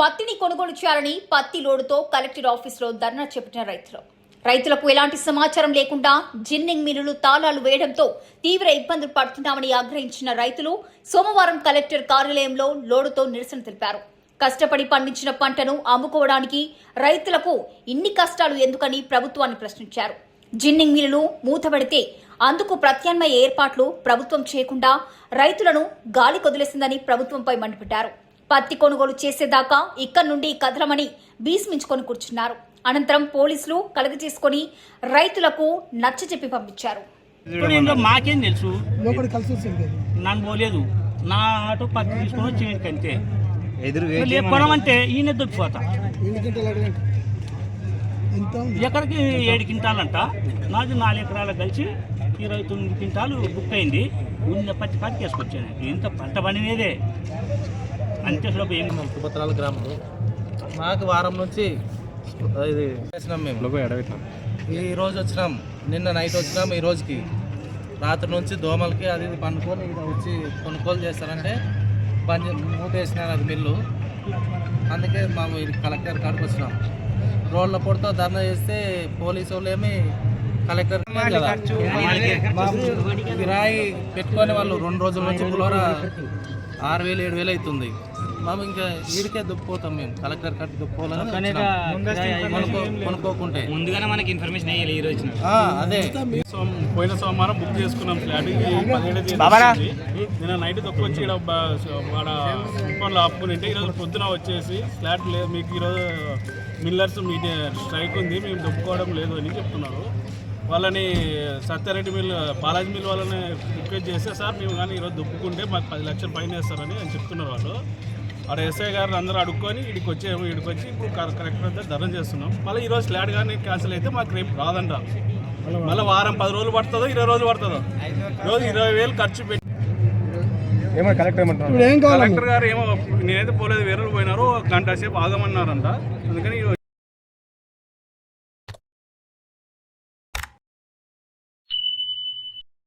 పత్తిని కొనుగోలు చేయాలని పత్తి లోడుతో కలెక్టర్ ఆఫీసులో ధర్నా చేపట్టిన రైతులు. రైతులకు ఎలాంటి సమాచారం లేకుండా జిన్నింగ్ మిల్లులు తాళాలు వేయడంతో తీవ్ర ఇబ్బందులు పడుతున్నామని ఆగ్రహించిన రైతులు సోమవారం కలెక్టర్ కార్యాలయంలో లోడుతో నిరసన తెలిపారు. కష్టపడి పండించిన పంటను అమ్ముకోవడానికి రైతులకు ఇన్ని కష్టాలు ఎందుకని ప్రభుత్వాన్ని ప్రశ్నించారు. జిన్నింగ్ మిల్లులు మూతబడితే అందుకు ప్రత్యామ్నాయ ఏర్పాట్లు ప్రభుత్వం చేయకుండా రైతులను గాలి కొదిలేసిందని ప్రభుత్వంపై మండిపడ్డారు. పత్తి కొనుగోలు చేసేదాకా ఇక్కడి నుండి కదలమని భీష్మించుకొని కూర్చున్నారు. అనంతరం పోలీసులు కలగజేసుకొని రైతులకు నచ్చజెప్పి పంపించారు. మాకేం తెలుసు. నాకు పోలేదు. నా ఆటో పత్తి తీసుకొని వచ్చేయండి అంతే. ఎదురు మళ్ళీ కొనం అంటే ఈయన ఉంది? ఎకరకి ఏడు క్వింటాలంట నాది నాలుగు ఎకరాలకు కలిసి ఇరవై తొమ్మిది క్వింటాలు బుక్ అయింది. ఉన్న పత్తి పత్తి వేసుకొచ్చాను. ఇంత పంట పండినదే అంతే సులభ ఏం సుభద్రాల గ్రామంలో మాకు వారం నుంచి ఇది చేసినాం మేము. ఈ రోజు వచ్చినాం. నిన్న నైట్ వచ్చినాం ఈ రోజుకి. రాత్రి నుంచి దోమలకి అది ఇది పండుకొని ఇక్కడ వచ్చి కొనుగోలు చేస్తారంటే బంద్ మూత వేసినారు అది మిల్లు. అందుకే మేము ఇది కలెక్టర్ కాడికి వచ్చినాం. రోడ్ల పొడితో ధర్నా చేస్తే పోలీసు వాళ్ళు ఏమి కలెక్టర్ కిరాయి పెట్టుకొని వాళ్ళు రెండు రోజుల నుంచి పులోరా ఆరు వేలు ఏడు వేలు అవుతుంది. మేము ఇంకా వీడికే దుప్పుపోతాం మేము. కలెక్టర్ కట్టి దుప్పుకోవాలని కొనుక్కో కొనుక్కోకుంటే. ముందుగానే మనకి ఇన్ఫర్మేషన్ అయ్యాలి ఈ రోజు అదే. సోమ- పోయిన సోమవారం బుక్ చేసుకున్నాం ఫ్లాట్. నిన్న నైట్ తక్కువ వచ్చి ఈడ బ- వాడ కుప్పంలో ఆపుకుని ఈరోజు పొద్దున వచ్చేసి ఫ్లాట్ లేదు. మీకు ఈరోజు మిల్లర్స్ మీ స్ట్రైక్ ఉంది. మేము దొప్పుకోవడం లేదు అని చెప్తున్నారు. వాళ్ళని సత్యారెడ్డి మిల్ బాలాజీ మిల్ వాళ్ళని రిక్వెస్ట్ చేస్తే సార్ మేము కానీ ఈరోజు దొప్పుకుంటే మాకు పది లక్షలు ఫైన్ వేస్తారని అని చెప్తున్నారు వాళ్ళు. ఆడ ఎస్ఐ గారు అందరూ అడుక్కొని ఇక్కడికి వచ్చే ఇక్కడికి వచ్చి ఇప్పుడు కరెక్ట్ వద్ద ధర్నా చేస్తున్నాం. మళ్ళీ ఈరోజు ఫ్లాట్ కానీ క్యాన్సిల్ అయితే మాకు రేపు రాదంట. మళ్ళీ వారం పది రోజులు పడుతుందో ఇరవై రోజులు పడుతుందో. రోజు ఇరవై వేలు ఖర్చు పెట్టి కలెక్టర్ గారు ఏమో నేనైతే పోలేదు వేరే పోయినారు ఒక గంట సేపు ఆగమన్నారంట. అందుకని